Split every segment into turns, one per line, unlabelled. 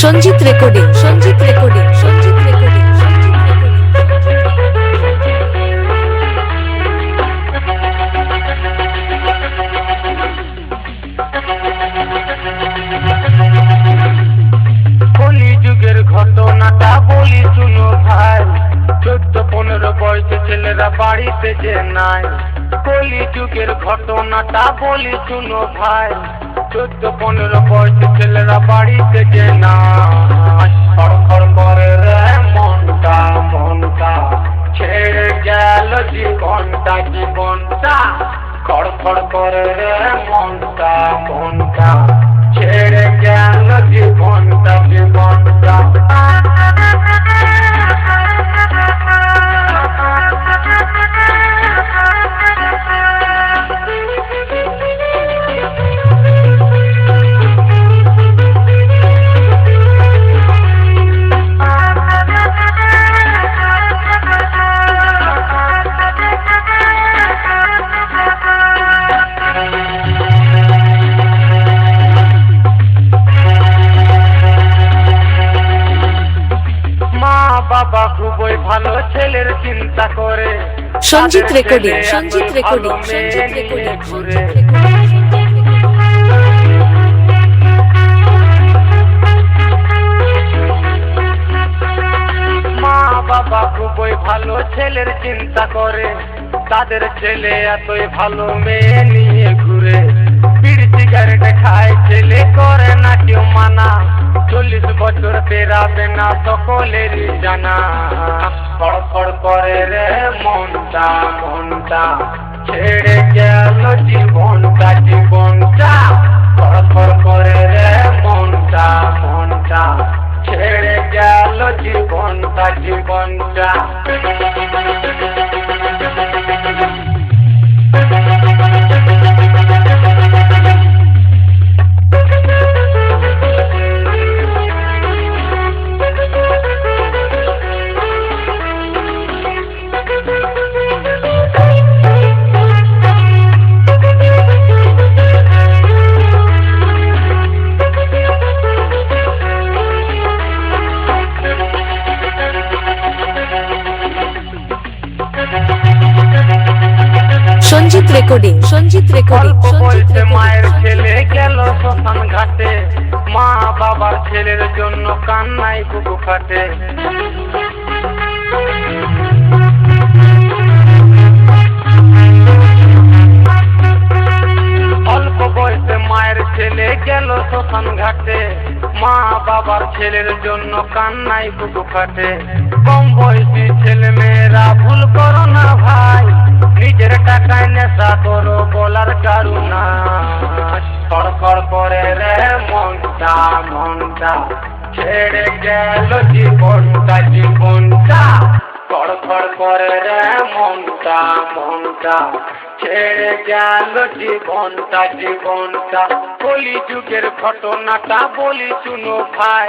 Sanjit recording Sanjit recording
বাড়িতে যে নাই। কলি যুগের ঘটনাটা বলি শুনো ভাই। চোদ্দ, পনেরো বয়সে ছেলেরা বাড়িতে যে নাই। খড়খড় করে মনটা মনটা ছেড়ে গেল জীবনটা জীবনটা। খড়খড় করে মনটা মনটা বাবা খুবই ভালো ছেলের চিন্তা করে।
Sanjit recording Sanjit recording Sanjit recording Sanjit recording.
মা বাবা খুবই ভালো ছেলের চিন্তা করে। তাদের ছেলে এতই ভালো মেয়ে নিয়ে ঘুরে। বিড়ি সিগারেট খায় ছেলে কেউ মানা। চল্লিশ বছর পেরাবে না সকলেরই জানা। খড়খড় করে রে মনটা মনটা ছেড়ে গেল জীবনটা জীবনটা। খড়খড় করে
সঞ্জিত রেকর্ডিং সঞ্জিত রেকর্ডিং
অল্প
সঞ্জিত
বয়সে মায়ের ছেলে গেল শ্মশান ঘাটে। মা বাবার ছেলের জন্য কান্নাই বুকু ফাটে অল্প বয়সে মায়ের ছেলে গেল শ্মশান ঘাটে। মা বাবার ছেলের জন্য কান্নাই বুকু ফাটে কম বয়সী ছেলে মেয়েরা ভুল করো না ভাই। নিজের নেশা বলার কারুনা খড়খড় করে রে মনটা মনটা ছেড়ে গেল জীবনটা জীবনটা। খড়খড় করে রে মনটা মনটা ছেড়ে গেল জীবনটা জীবনটা। কলি যুগের ঘটনাটা বলি শুনো ভাই।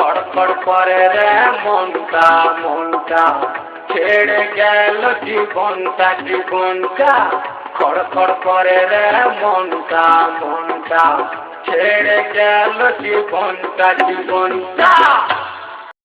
খড়খড় করে রে মনটা মনটা। ছেড়ে গেল জীবনটা জীবনটা। খড়খড় করে রে মনটা মনটা। ছেড়ে গেল জীবনটা জীবনটা।